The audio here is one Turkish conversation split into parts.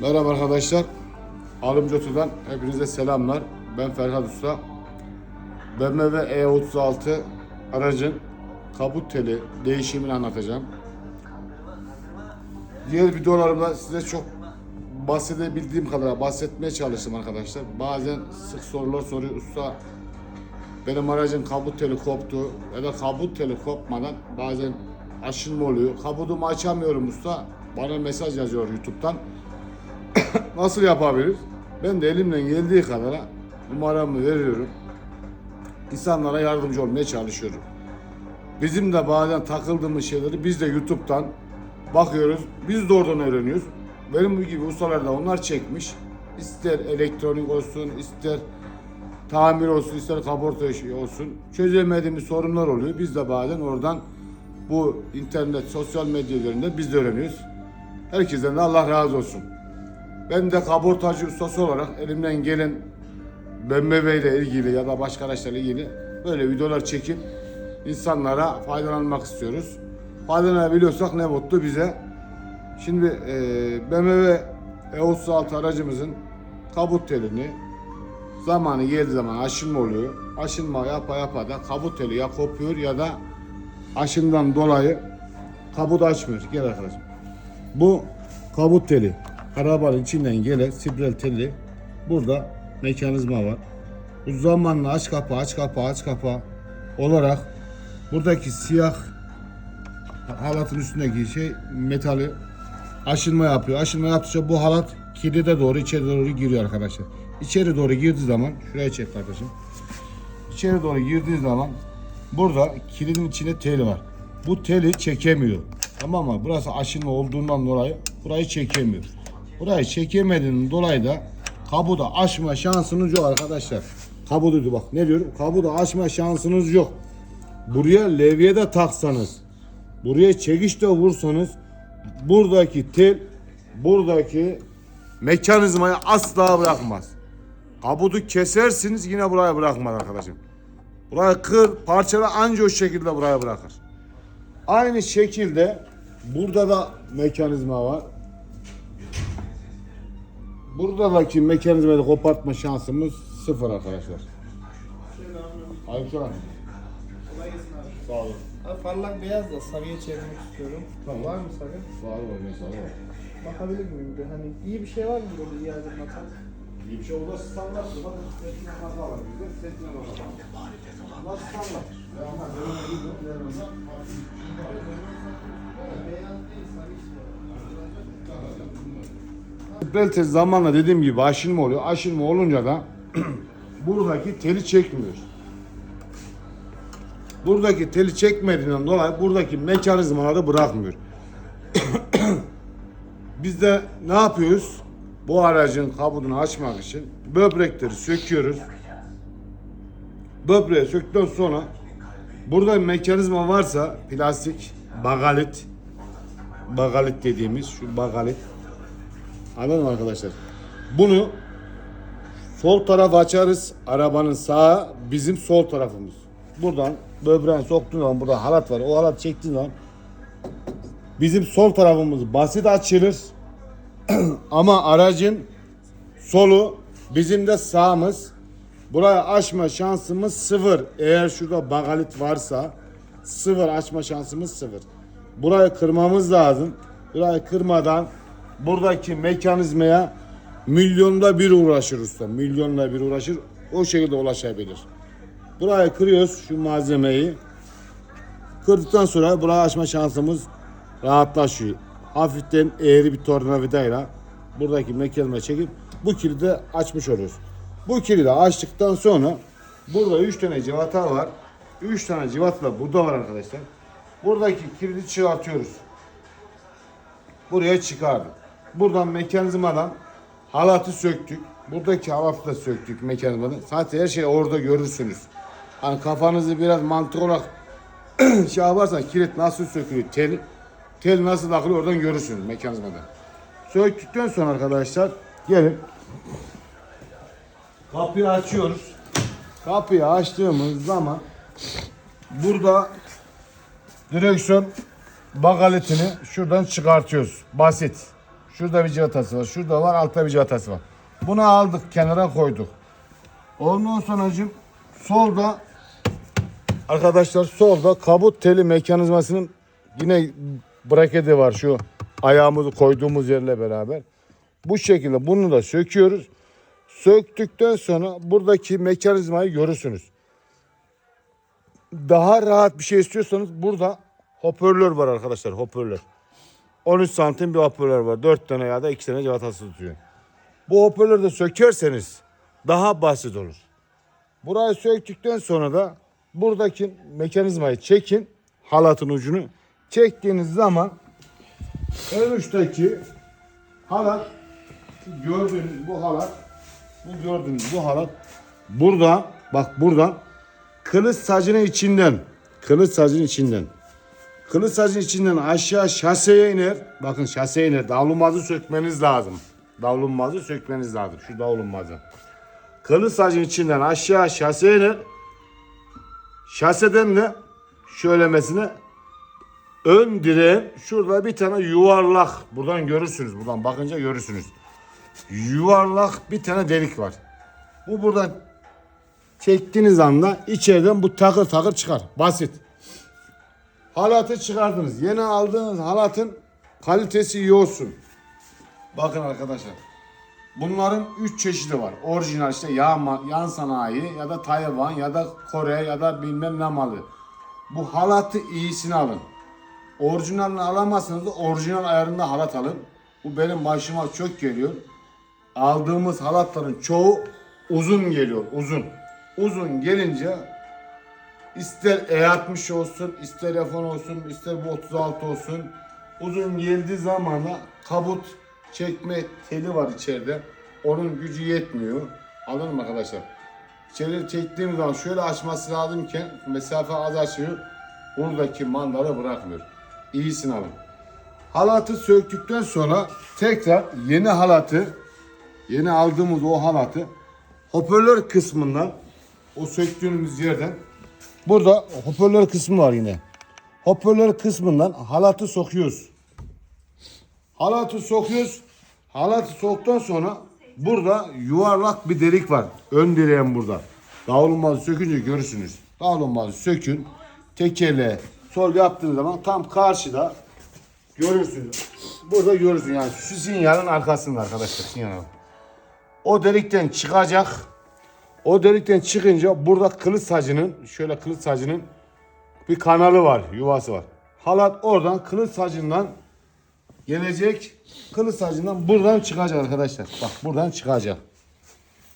Merhaba arkadaşlar. Alımcı Oto'dan hepinize selamlar. Ben Ferhat Usta. BMW E36 aracın kabut teli değişimini anlatacağım. Diğer videolarımda size çok bahsedebildiğim kadar bahsetmeye çalıştım arkadaşlar. Bazen sık sorular soruyor. Usta benim aracın kabut teli koptu ya da kabut teli kopmadan bazen aşınma oluyor. Kabutumu açamıyorum usta. Bana mesaj yazıyor YouTube'dan. Nasıl yapabiliriz? Ben de elimden geldiği kadar numaramı veriyorum. İnsanlara yardımcı olmaya çalışıyorum. Bizim de bazen takıldığımız şeyleri biz de YouTube'dan bakıyoruz. Biz de oradan öğreniyoruz. Benim gibi ustalar da onlar çekmiş. İster elektronik olsun, ister tamir olsun, ister kaporta olsun. Çözemediğimiz sorunlar oluyor. Biz de bazen oradan bu internet, sosyal medya üzerinde biz de öğreniyoruz. Herkesten de Allah razı olsun. Ben de kaportacı ustası olarak elimden gelen BMW ile ilgili ya da başka araçlarla ilgili böyle videolar çekip insanlara faydalanmak istiyoruz. Faydalanabiliyorsak ne mutlu bize. Şimdi e, BMW E36 aracımızın kabut telini zamanı geldiği zaman aşınma oluyor. Aşınma yapa yapa da kabut teli ya kopuyor ya da aşından dolayı kabut açmıyor. Gel arkadaşım. Bu kabut teli. Arabanın içinden gelen spiral teli. Burada mekanizma var. Bu zamanla aç kapa aç kapa aç kapa olarak buradaki siyah halatın üstündeki şey metali aşınma yapıyor. Aşınma yaptıkça bu halat kilide doğru içeri doğru giriyor arkadaşlar. İçeri doğru girdiği zaman şuraya çek kardeşim. İçeri doğru girdiği zaman burada kilidin içinde tel var. Bu teli çekemiyor. Tamam mı? Burası aşınma olduğundan dolayı burayı çekemiyor. Burayı çekemediğinden dolayı da kabuda açma şansınız yok arkadaşlar. Kabudu bak ne diyorum? Kabuda açma şansınız yok. Buraya levye de taksanız, buraya çekiç de vursanız buradaki tel buradaki mekanizmayı asla bırakmaz. Kabudu kesersiniz yine buraya bırakmaz arkadaşım. Burayı kır, parçala anca o şekilde buraya bırakır. Aynı şekilde burada da mekanizma var. Buradaki mekanizmayı kopartma şansımız sıfır arkadaşlar. Aleykümselam. Sağ olun. Abi parlak beyaz da sarıya çevirmek istiyorum. Tamam. Var mı sarı? Sağ olun. Sağ olun. Bakabilir miyim bir? Hani iyi bir şey var mı böyle iyi aydınlatan? İyi bir şey oldu standart. Bakın setine hata var bizde. Setine hata var. Bunlar standart. Ama. Deneme Beyaz değil sarı işte. Belte zamanla dediğim gibi aşınma oluyor. Aşınma olunca da buradaki teli çekmiyor. Buradaki teli çekmediğinden dolayı buradaki mekanizmaları bırakmıyor. Biz de ne yapıyoruz? Bu aracın kabudunu açmak için böbrekleri söküyoruz. Böbreği söktükten sonra burada mekanizma varsa plastik bagalit bagalit dediğimiz şu bagalit Anladın mı arkadaşlar? Bunu sol taraf açarız. Arabanın sağı bizim sol tarafımız. Buradan böbreğini soktuğun zaman burada halat var. O halat çektiğin zaman bizim sol tarafımız basit açılır. Ama aracın solu bizim de sağımız. Buraya açma şansımız sıfır. Eğer şurada bagalit varsa sıfır açma şansımız sıfır. Burayı kırmamız lazım. Burayı kırmadan buradaki mekanizmaya milyonda bir uğraşır usta. Milyonda bir uğraşır. O şekilde ulaşabilir. Burayı kırıyoruz şu malzemeyi. Kırdıktan sonra burayı açma şansımız rahatlaşıyor. Hafiften eğri bir tornavidayla buradaki mekanizma çekip bu kilidi açmış oluyoruz. Bu kilidi açtıktan sonra burada 3 tane civata var. 3 tane civata da burada var arkadaşlar. Buradaki kilidi çıkartıyoruz buraya çıkardık. Buradan mekanizmadan halatı söktük. Buradaki halatı da söktük mekanizmadan. Zaten her şeyi orada görürsünüz. Hani kafanızı biraz mantık olarak şey yaparsan kilit nasıl sökülüyor, tel, tel nasıl takılıyor oradan görürsünüz mekanizmadan. Söktükten sonra arkadaşlar gelin kapıyı açıyoruz. Kapıyı açtığımız zaman burada direksiyon bagaletini şuradan çıkartıyoruz. Basit. Şurada bir civatası var. Şurada var. Altta bir civatası var. Bunu aldık. Kenara koyduk. Ondan sonracığım solda arkadaşlar solda kabut teli mekanizmasının yine braketi var şu ayağımızı koyduğumuz yerle beraber. Bu şekilde bunu da söküyoruz. Söktükten sonra buradaki mekanizmayı görürsünüz. Daha rahat bir şey istiyorsanız burada hoparlör var arkadaşlar hoparlör. 13 santim bir hoparlör var. 4 tane ya da 2 tane civatası tutuyor. Bu hoparlörü de sökerseniz daha basit olur. Burayı söktükten sonra da buradaki mekanizmayı çekin. Halatın ucunu. Çektiğiniz zaman en uçtaki halat gördüğünüz bu halat bu gördüğünüz bu halat burada bak buradan kılıç sacının içinden kılıç sacının içinden kılıç sacının içinden aşağı şaseye iner. Bakın şaseye iner. Davlumbazı sökmeniz lazım. Davlumbazı sökmeniz lazım. Şu davlumbazı. Kılıç sacının içinden aşağı şaseye iner. Şaseden de şöylemesine ön direğin şurada bir tane yuvarlak buradan görürsünüz. Buradan bakınca görürsünüz. Yuvarlak bir tane delik var. Bu buradan çektiğiniz anda içeriden bu takır takır çıkar. Basit. Halatı çıkardınız. Yeni aldığınız halatın kalitesi iyi olsun. Bakın arkadaşlar. Bunların 3 çeşidi var. Orijinal işte yan, yan sanayi ya da Tayvan ya da Kore ya da bilmem ne malı. Bu halatı iyisini alın. Orijinalini alamazsanız da orijinal ayarında halat alın. Bu benim başıma çok geliyor. Aldığımız halatların çoğu uzun geliyor. Uzun. Uzun gelince ister E60 olsun, ister F10 olsun, ister bu 36 olsun. Uzun geldiği zaman da kabut çekme teli var içeride. Onun gücü yetmiyor. Anladın mı arkadaşlar? İçeri çektiğim zaman şöyle açması lazımken mesafe az açıyor. Buradaki mandalı bırakmıyor. İyisini alın. Halatı söktükten sonra tekrar yeni halatı yeni aldığımız o halatı hoparlör kısmından o söktüğümüz yerden burada hoparlör kısmı var yine. Hoparlör kısmından halatı sokuyoruz. Halatı sokuyoruz. Halatı soktuktan sonra burada yuvarlak bir delik var. Ön direğin burada. Davlumbazı sökünce görürsünüz. Davlumbazı sökün. Tekerle sol yaptığınız zaman tam karşıda görürsünüz. Burada görürsün yani şu sinyalin arkasında arkadaşlar sinyal. O delikten çıkacak. O delikten çıkınca burada kılıç sacının şöyle kılıç sacının bir kanalı var, yuvası var. Halat oradan kılıç sacından gelecek. Kılıç sacından buradan çıkacak arkadaşlar. Bak buradan çıkacak.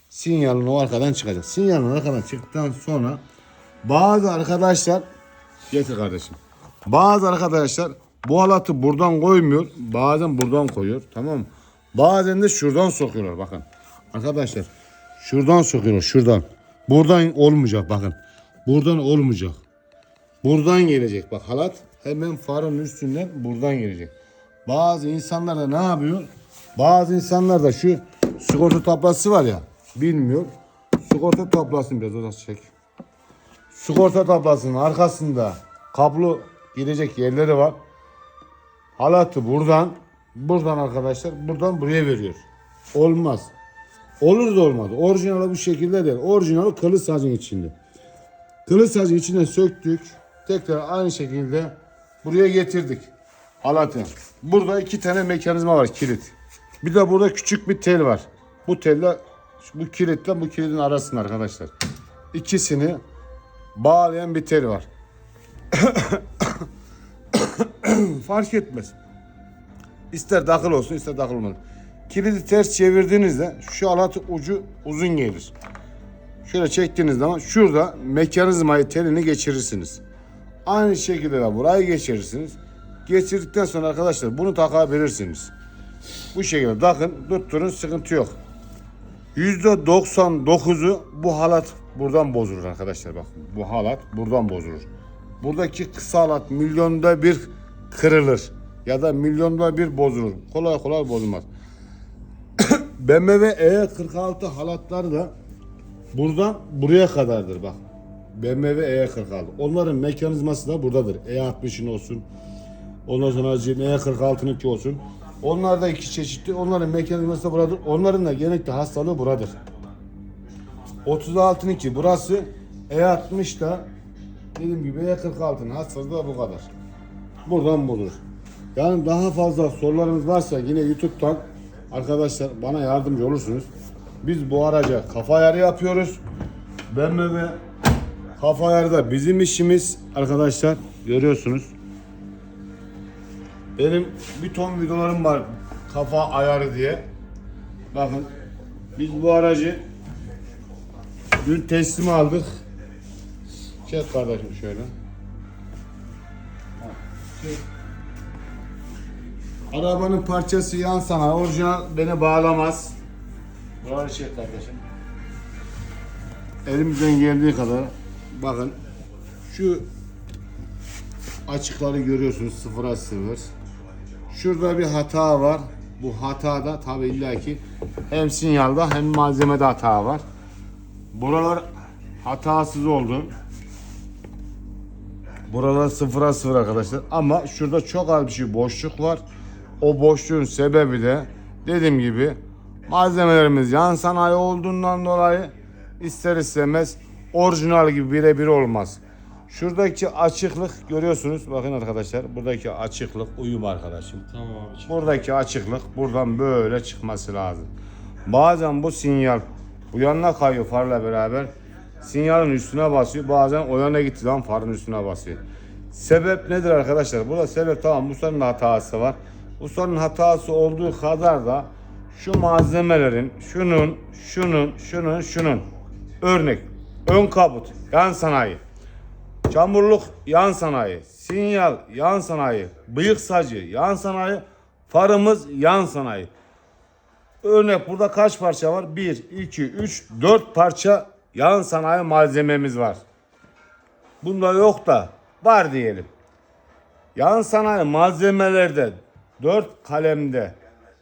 Sinyalin o arkadan çıkacak. Sinyalin arkadan çıktıktan sonra bazı arkadaşlar getir kardeşim. Bazı arkadaşlar bu halatı buradan koymuyor. Bazen buradan koyuyor. Tamam mı? Bazen de şuradan sokuyorlar bakın. Arkadaşlar şuradan sokuyorlar şuradan. Buradan olmayacak bakın. Buradan olmayacak. Buradan gelecek bak halat hemen farın üstünden buradan gelecek. Bazı insanlar da ne yapıyor? Bazı insanlar da şu sigorta tablası var ya bilmiyor. Sigorta tablasını biraz uzak çek. Sigorta tablasının arkasında kablo girecek yerleri var. Halatı buradan buradan arkadaşlar buradan buraya veriyor. Olmaz. Olur da olmadı. Orijinali bu şekilde değil. Orijinali kılıç sacın içinde. Kılıç sacın içinden söktük. Tekrar aynı şekilde buraya getirdik. Halatı. Burada iki tane mekanizma var kilit. Bir de burada küçük bir tel var. Bu telle bu kilitle bu kilidin arasında arkadaşlar. İkisini bağlayan bir tel var. Fark etmez. İster takıl olsun ister takıl olmasın. Kilidi ters çevirdiğinizde şu halat ucu uzun gelir. Şöyle çektiğiniz zaman şurada mekanizmayı telini geçirirsiniz. Aynı şekilde de burayı geçirirsiniz. Geçirdikten sonra arkadaşlar bunu takabilirsiniz. Bu şekilde takın tutturun sıkıntı yok. %99'u bu halat buradan bozulur arkadaşlar bak. Bu halat buradan bozulur. Buradaki kısa halat milyonda bir kırılır. Ya da milyonda bir bozulur. Kolay kolay bozulmaz. BMW E46 halatları da buradan buraya kadardır bak. BMW E46. Onların mekanizması da buradadır. E60'ın olsun. Ondan sonra E46'nınki olsun. Onlar da iki çeşitli. Onların mekanizması da buradır. Onların da genellikle hastalığı buradır. 36'ın iki. Burası E60 da dediğim gibi E46'ın hastalığı da bu kadar. Buradan bulur. Yani daha fazla sorularınız varsa yine YouTube'dan arkadaşlar bana yardımcı olursunuz. Biz bu araca kafa ayarı yapıyoruz. BMW kafa ayarı da bizim işimiz arkadaşlar. Görüyorsunuz. Benim bir ton videolarım var kafa ayarı diye. Bakın biz bu aracı dün teslim aldık. Çek kardeşim şöyle. Çek. Arabanın parçası yan sana. Orijinal beni bağlamaz. Buraları çek kardeşim. Elimizden geldiği kadar bakın şu açıkları görüyorsunuz sıfıra sıfır. Şurada bir hata var. Bu hatada tabi illaki hem sinyalda hem malzemede hata var. Buralar hatasız oldu. Buralar sıfıra sıfır arkadaşlar. Ama şurada çok az bir şey boşluk var. O boşluğun sebebi de dediğim gibi malzemelerimiz yan sanayi olduğundan dolayı ister istemez orijinal gibi birebir olmaz. Şuradaki açıklık görüyorsunuz. Bakın arkadaşlar buradaki açıklık uyum arkadaşım. Tamam abi. Buradaki açıklık buradan böyle çıkması lazım. Bazen bu sinyal bu yanına kayıyor farla beraber. Sinyalin üstüne basıyor. Bazen o yana gittiği zaman farın üstüne basıyor. Sebep nedir arkadaşlar? Burada sebep tamam ustanın da hatası var. Ustanın hatası olduğu kadar da şu malzemelerin şunun, şunun, şunun, şunun örnek ön kaput, yan sanayi. Çamurluk yan sanayi, sinyal yan sanayi, bıyık sacı yan sanayi, farımız yan sanayi. Örnek burada kaç parça var? 1, 2, 3, 4 parça yan sanayi malzememiz var. Bunda yok da var diyelim. Yan sanayi malzemelerde 4 kalemde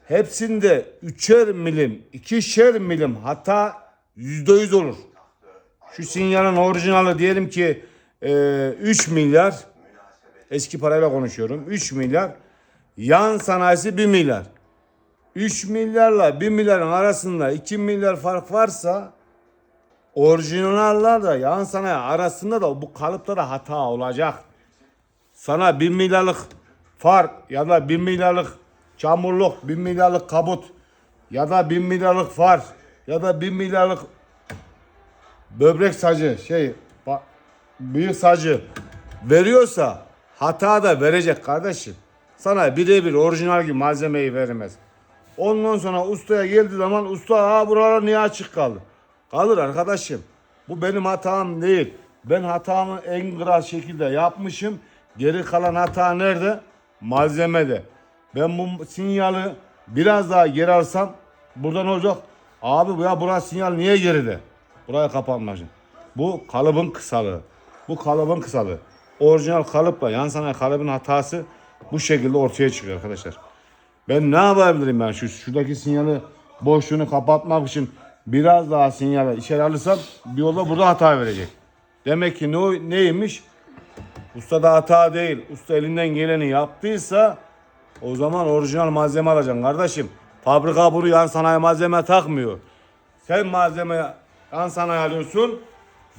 hepsinde 3'er milim, 2'şer milim hata %100 olur. Şu sinyalin orijinali diyelim ki e, 3 milyar eski parayla konuşuyorum 3 milyar yan sanayisi 1 milyar 3 milyarla 1 milyarın arasında 2 milyar fark varsa orijinallarla yan sanayi arasında da bu kalıpta da hata olacak. Sana 1 milyarlık far ya da 1 milyarlık çamurluk, 1 milyarlık kabut ya da 1 milyarlık far ya da 1 milyarlık böbrek sacı şey büyük sacı veriyorsa hata da verecek kardeşim. Sana birebir orijinal gibi malzemeyi vermez. Ondan sonra ustaya geldiği zaman usta ha buralar niye açık kaldı? Kalır arkadaşım. Bu benim hatam değil. Ben hatamı en kral şekilde yapmışım. Geri kalan hata nerede? Malzemede. Ben bu sinyali biraz daha geri alsam burada olacak? Abi ya burası sinyal niye geride? Buraya kapanmak için. Bu kalıbın kısalığı. Bu kalıbın kısalığı. Orijinal kalıpla yan sanayi kalıbın hatası bu şekilde ortaya çıkıyor arkadaşlar. Ben ne yapabilirim ben şu şuradaki sinyali boşluğunu kapatmak için biraz daha sinyali içeri alırsam bir yolda burada hata verecek. Demek ki ne, neymiş? Ustada hata değil. Usta elinden geleni yaptıysa o zaman orijinal malzeme alacaksın kardeşim. Fabrika bunu yan sanayi malzeme takmıyor. Sen malzeme yan sanayi alıyorsun.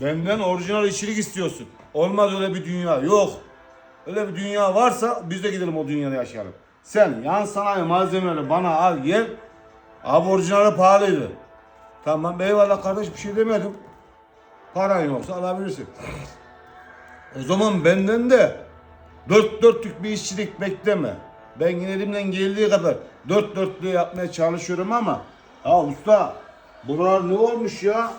Benden orijinal işçilik istiyorsun. Olmaz öyle bir dünya. Yok. Öyle bir dünya varsa biz de gidelim o dünyada yaşayalım. Sen yan sanayi malzemeleri bana al gel. Abi orijinali pahalıydı. Tamam eyvallah kardeş bir şey demedim. Paran yoksa alabilirsin. O zaman benden de dört dörtlük bir işçilik bekleme. Ben yine elimden geldiği kadar dört dörtlüğü yapmaya çalışıyorum ama ya usta buralar ne olmuş ya?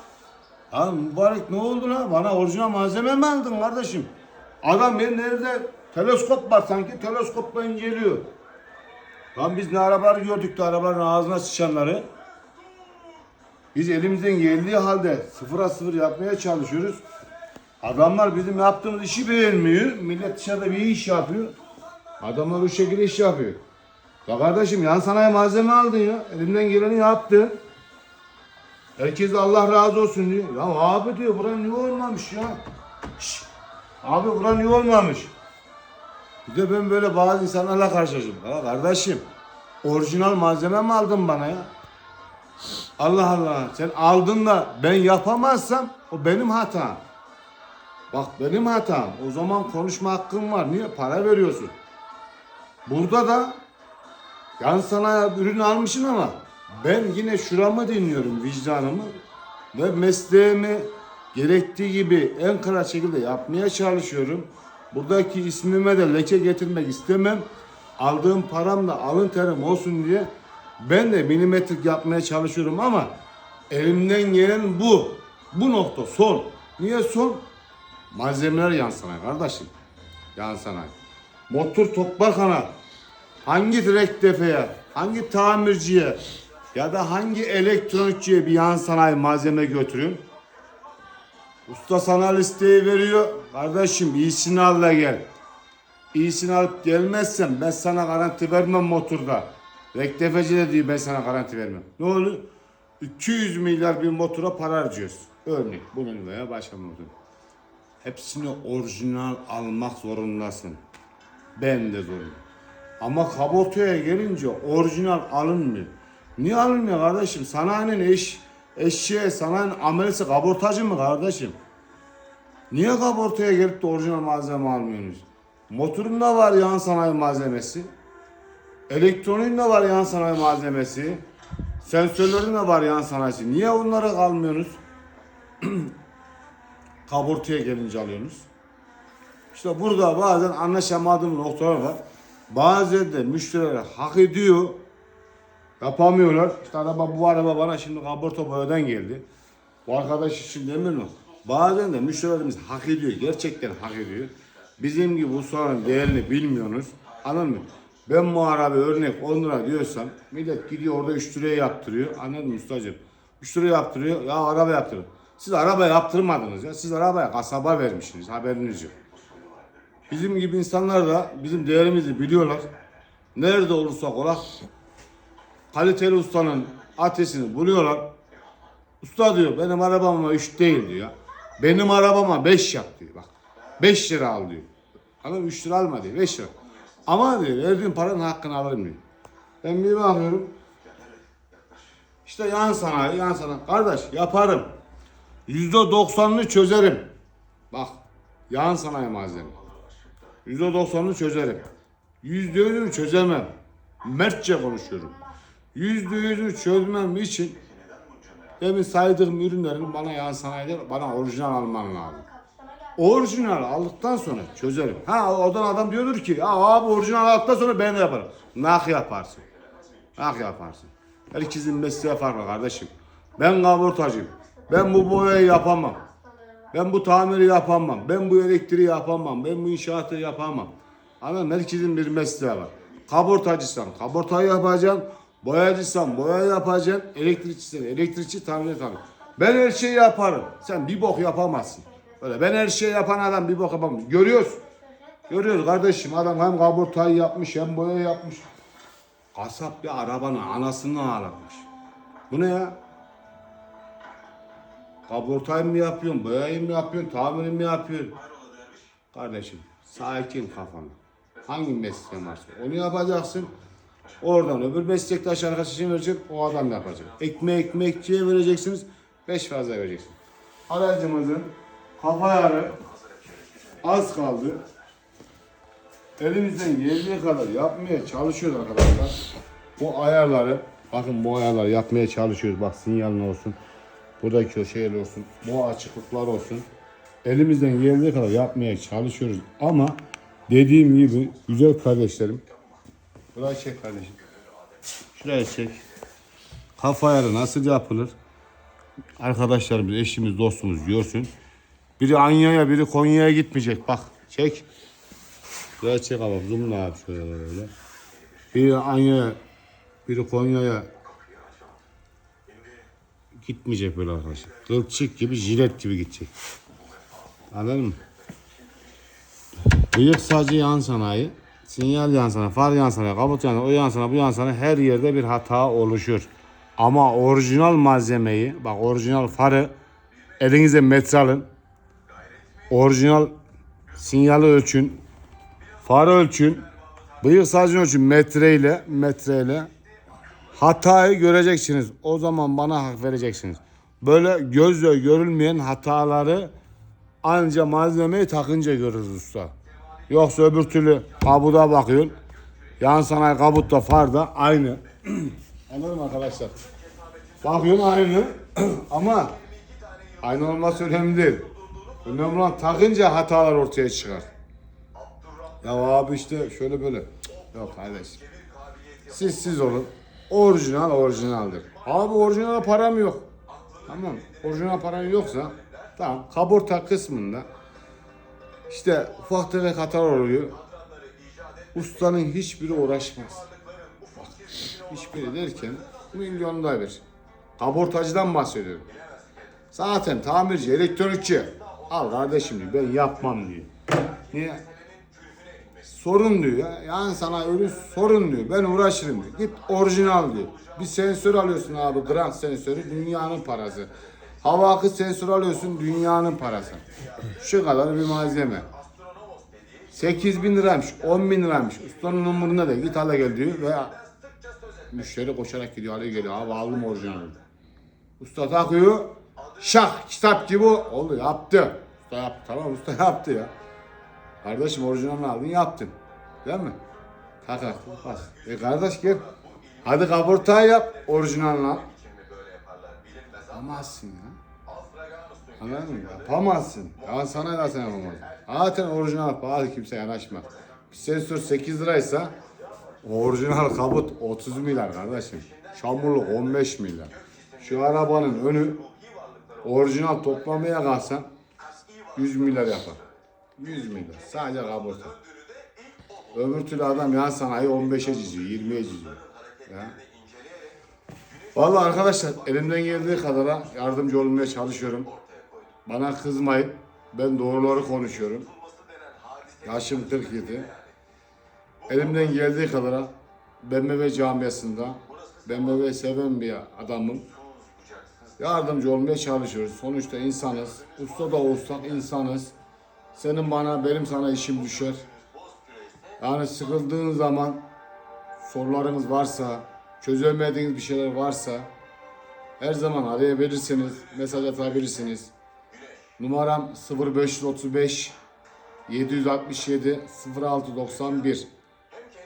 Ya mübarek ne oldu lan? Bana orijinal malzeme mi aldın kardeşim? Adam benim nerede teleskop var sanki teleskopla inceliyor. Lan biz ne arabaları gördük de arabaların ağzına sıçanları. Biz elimizden geldiği halde sıfıra sıfır yapmaya çalışıyoruz. Adamlar bizim yaptığımız işi beğenmiyor. Millet dışarıda bir iş yapıyor. Adamlar o şekilde iş yapıyor. Ya kardeşim yan sanayi malzeme aldın ya. Elimden geleni yaptın. Herkes Allah razı olsun diyor. Ya abi diyor bura niye olmamış ya? Şş, abi bura niye olmamış? Bir de ben böyle bazı insanlarla karşılaşıyorum. Ya kardeşim Orijinal malzeme mi aldın bana ya? Allah Allah. Sen aldın da ben yapamazsam o benim hatam. Bak benim hatam. O zaman konuşma hakkım var. Niye? Para veriyorsun. Burada da yan sana ürün almışsın ama ben yine şuramı dinliyorum vicdanımı ve mesleğimi gerektiği gibi en kral şekilde yapmaya çalışıyorum. Buradaki ismime de leke getirmek istemem. Aldığım param da alın terim olsun diye ben de milimetrik yapmaya çalışıyorum ama elimden gelen bu. Bu nokta son. Niye son? Malzemeler yan sanayi kardeşim. Yan sanayi. Motor toprakana hangi direkt defeye, hangi tamirciye ya da hangi elektronikçiye bir yan sanayi malzeme götürün. Usta sana listeyi veriyor. Kardeşim iyisini al da gel. İyisini alıp gelmezsen ben sana garanti vermem motorda. Rektefeci de diyor ben sana garanti vermem. Ne olur? 200 milyar bir motora para harcıyoruz. Örnek bunun veya başka bir. Hepsini orijinal almak zorundasın. Ben de zorundayım. Ama kabortaya gelince orijinal alınmıyor. Niye alınmıyor kardeşim? Sanayinin eş, eşeğe, sanayinin amelisi kabortacı mı kardeşim? Niye kabortaya gelip de orijinal malzeme almıyorsunuz? Motorunda var yan sanayi malzemesi. Elektroniğinde var yan sanayi malzemesi. Sensörlerinde var yan sanayisi. Niye onlara almıyorsunuz? kabortaya gelince alıyorsunuz. İşte burada bazen anlaşamadığım noktalar var. Bazen de müşteriler hak ediyor. Yapamıyorlar. İşte araba bu araba bana şimdi kaporta boyadan geldi. Bu arkadaş için demiyorum. Bazen de müşterilerimiz hak ediyor. Gerçekten hak ediyor. Bizim gibi ustaların değerini bilmiyorsunuz. Anladın mı? Ben bu araba örnek 10 lira diyorsam millet gidiyor orada 3 liraya yaptırıyor. Anladın mı ustacığım? 3 liraya yaptırıyor. Ya araba yaptırın. Siz araba yaptırmadınız ya. Siz arabaya kasaba vermişsiniz. Haberiniz yok. Bizim gibi insanlar da bizim değerimizi biliyorlar. Nerede olursak ola kaliteli ustanın ateşini buluyorlar. Usta diyor benim arabama 3 değil diyor. Benim arabama 5 yap diyor bak. 5 lira al diyor. Adam 3 lira alma diyor 5 lira. Ama diyor verdiğin paranın hakkını alırım diyor. Ben bir bakıyorum. İşte yan sanayi yan sanayi. Kardeş yaparım. Yüzde doksanını çözerim. Bak yan sanayi malzeme. Yüzde doksanını çözerim. Yüzde yüzünü çözemem. Mertçe konuşuyorum. Yüzde yüzünü çözmem için demin saydığım ürünlerin bana yan sanayide bana orijinal alman lazım. Orijinal aldıktan sonra çözerim. Ha oradan adam diyordur ki ya abi orijinal aldıktan sonra ben de yaparım. Nah yaparsın. Nah yaparsın. Herkesin mesleği farklı kardeşim. Ben kaburtacıyım. Ben bu boyayı yapamam. Ben bu tamiri yapamam. Ben bu elektriği yapamam. Ben bu inşaatı yapamam. Anladın mı? Herkesin bir mesleği var. Kabortacıysan kabortayı yapacaksın. Boyacıysan boya yapacaksın. Elektrikçiysen elektrikçi tamir tamir. Ben her şeyi yaparım. Sen bir bok yapamazsın. Böyle ben her şeyi yapan adam bir bok yapamaz. Görüyoruz. Görüyoruz kardeşim adam hem kabortayı yapmış hem boya yapmış. Kasap bir arabanın anasını ağlatmış. Bu ne ya? Kabortayı mı yapıyorsun, boyayı mı yapıyorsun, tamiri mi yapıyorsun? Kardeşim sakin kafanı. Hangi mesleğin varsa onu yapacaksın. Oradan öbür meslektaş arkadaşın verecek, o adam yapacak. Ekmeği ekmekçiye vereceksiniz, beş fazla vereceksiniz. Aracımızın kafa yarı az kaldı. Elimizden geldiği kadar yapmaya çalışıyoruz arkadaşlar. Bu ayarları, bakın bu ayarları yapmaya çalışıyoruz. Bak sinyalin olsun. Buradaki o şeyler olsun. Bu açıklıklar olsun. Elimizden geldiği kadar yapmaya çalışıyoruz. Ama dediğim gibi güzel kardeşlerim. Burayı çek kardeşim. Şuraya çek. Kafa ayarı nasıl yapılır? Arkadaşlarımız, eşimiz, dostumuz görsün. Biri Anya'ya, biri Konya'ya gitmeyecek. Bak çek. Şuraya çek ama zoomla abi şöyle. Biri Anya'ya, biri Konya'ya gitmeyecek böyle arkadaşlar. Kılçık gibi, jilet gibi gidecek. Anladın mı? Bıyık sadece yan sanayi, sinyal yan sanayi, far yan sanayi, kabut yan sanayi, o yan sanayi, bu yan sanayi her yerde bir hata oluşur. Ama orijinal malzemeyi, bak orijinal farı elinize metre alın. Orijinal sinyali ölçün. Farı ölçün. Bıyık sadece ölçün metreyle, metreyle Hatayı göreceksiniz. O zaman bana hak vereceksiniz. Böyle gözle görülmeyen hataları anca malzemeyi takınca görürüz usta. Yoksa öbür türlü kabuda bakıyorsun. Yan sanayi kabutta farda aynı. Anladın mı arkadaşlar? Bakıyorsun aynı ama aynı olması önemli değil. Önemli olan takınca hatalar ortaya çıkar. Ya abi işte şöyle böyle. Yok kardeşim. Siz siz olun. Orijinal orijinaldir. Abi orijinal param yok. Tamam. Orijinal paran yoksa tamam. Kaburta kısmında işte ufak tefek hatalar oluyor. Ustanın hiçbiri uğraşmaz. Hiçbiri derken milyonda bir. Kabortacıdan bahsediyorum. Zaten tamirci, elektronikçi. Al kardeşim diyor ben yapmam diyor. Niye? Sorun diyor ya. Yani sana öyle sorun diyor. Ben uğraşırım diyor. Git orijinal diyor. Bir sensör alıyorsun abi. Grant sensörü dünyanın parası. Hava akı sensör alıyorsun dünyanın parası. Şu kadar bir malzeme. 8 bin liraymış, 10 bin liraymış. Ustanın umurunda değil. Git hala gel diyor ve müşteri koşarak gidiyor alıyor geliyor. Abi aldım orijinalini. Usta takıyor. Şak kitap gibi oldu yaptı. Usta yaptı tamam usta yaptı ya. Kardeşim orijinalini aldın yaptın. Değil mi? Tak tak bas. E kardeş gel. Hadi kaportayı yap orijinalini al. Yapamazsın ya. Anladın mı? Yapamazsın. Ya sana da sen yapamazsın. Zaten orijinal pahalı kimse yanaşmaz. Bir sensör 8 liraysa orijinal kabut 30 milyar kardeşim. Çamurluk 15 milyar. Şu arabanın önü orijinal toplamaya kalksan 100 milyar yapar. 100 milyar. Sadece kaburta. Öbür türlü adam yan sanayi 15'e çiziyor, 20'ye çiziyor. Ya. Vallahi arkadaşlar elimden geldiği kadar yardımcı olmaya çalışıyorum. Bana kızmayın. Ben doğruları konuşuyorum. Yaşım 47. Elimden geldiği kadar BMW camiasında BMW seven bir adamım. Yardımcı olmaya çalışıyoruz. Sonuçta insanız. Usta da olsak insanız. Senin bana, benim sana işim düşer. Yani sıkıldığın zaman sorularınız varsa, çözemediğiniz bir şeyler varsa her zaman arayabilirsiniz, mesaj atabilirsiniz. Numaram 0535 767 0691.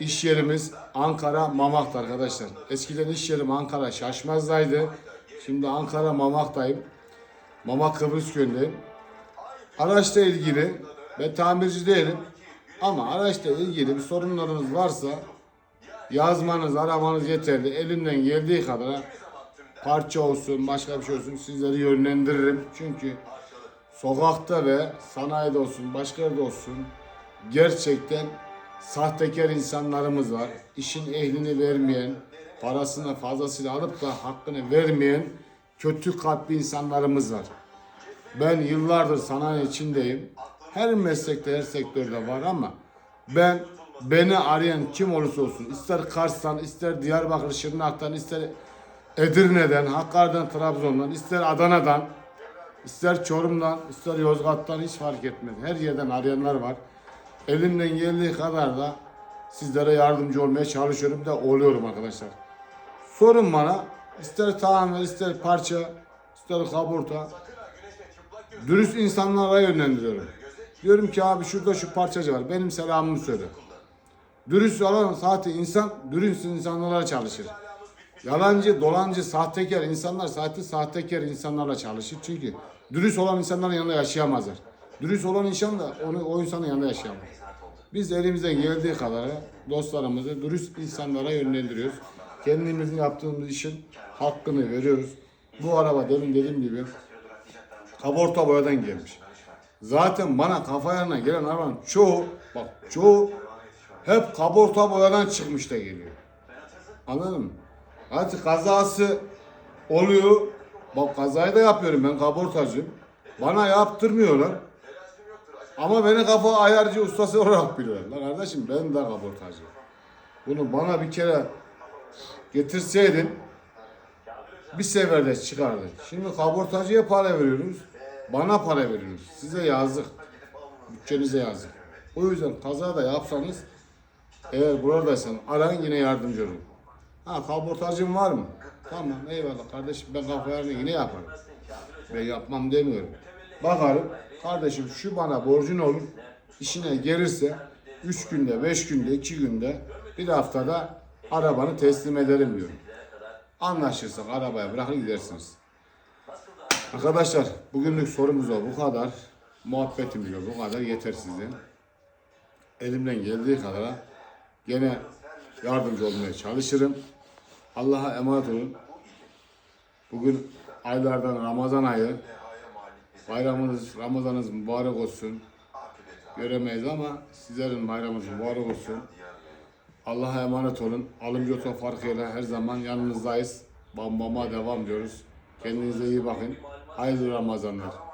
İş yerimiz Ankara Mamak'ta arkadaşlar. Eskiden iş yerim Ankara Şaşmaz'daydı. Şimdi Ankara Mamak'tayım. Mamak Kıbrıs köyündeyim. Araçla ilgili ben tamirci değilim ama araçla ilgili bir sorunlarınız varsa yazmanız, aramanız yeterli. Elimden geldiği kadar parça olsun, başka bir şey olsun sizleri yönlendiririm. Çünkü sokakta ve sanayide olsun, başka yerde olsun gerçekten sahtekar insanlarımız var. İşin ehlini vermeyen, parasını fazlasıyla alıp da hakkını vermeyen kötü kalpli insanlarımız var. Ben yıllardır sanayi içindeyim. Her meslekte, her sektörde var ama ben beni arayan kim olursa olsun, ister Kars'tan, ister Diyarbakır, Şırnak'tan, ister Edirne'den, Hakkari'den, Trabzon'dan, ister Adana'dan, ister Çorum'dan, ister Yozgat'tan hiç fark etmez. Her yerden arayanlar var. Elimden geldiği kadar da sizlere yardımcı olmaya çalışıyorum da oluyorum arkadaşlar. Sorun bana, ister tamir, ister parça, ister kaburta, dürüst insanlara yönlendiriyorum. Diyorum ki abi şurada şu parçacı var. Benim selamımı söyle. Dürüst olan zaten insan dürüst insanlara çalışır. Yalancı, dolancı, sahtekar insanlar zaten sahtekar insanlarla çalışır. Çünkü dürüst olan insanların yanında yaşayamazlar. Dürüst olan insan da onu, o insanın yanında yaşayamaz. Biz elimizden geldiği kadar dostlarımızı dürüst insanlara yönlendiriyoruz. Kendimizin yaptığımız işin hakkını veriyoruz. Bu araba demin dediğim gibi kaborta boyadan gelmiş. Zaten bana kafa yerine gelen arabanın çoğu, bak çoğu hep kaborta boyadan çıkmış da geliyor. Anladın mı? Hadi kazası oluyor. Bak kazayı da yapıyorum ben kabortacıyım. Bana yaptırmıyorlar. Ama beni kafa ayarcı ustası olarak biliyorlar. Lan kardeşim ben de kabortacıyım. Bunu bana bir kere getirseydin bir seferde çıkardı. Şimdi kabortacıya para veriyoruz. Bana para veriyoruz. Size yazık. Bütçenize yazık. O yüzden kaza da yapsanız eğer buradaysan arayın yine yardımcı olun. Ha kaportacın var mı? Tamam eyvallah kardeşim ben kafalarını yine yaparım. Ben yapmam demiyorum. Bakarım kardeşim şu bana borcun olur. işine gelirse 3 günde, 5 günde, 2 günde, bir haftada arabanı teslim ederim diyorum. Anlaşırsak arabaya bırakır gidersiniz. Arkadaşlar bugünlük sorumuz bu kadar. Muhabbetimiz o bu kadar yeter size. Elimden geldiği kadar gene yardımcı olmaya çalışırım. Allah'a emanet olun. Bugün aylardan Ramazan ayı. Bayramınız, Ramazanınız mübarek olsun. Göremeyiz ama sizlerin bayramınız mübarek olsun. Allah'a emanet olun. Alım yoksa farkıyla her zaman yanınızdayız. Bambama devam diyoruz. Kendinize iyi bakın. Hayırlı Ramazanlar.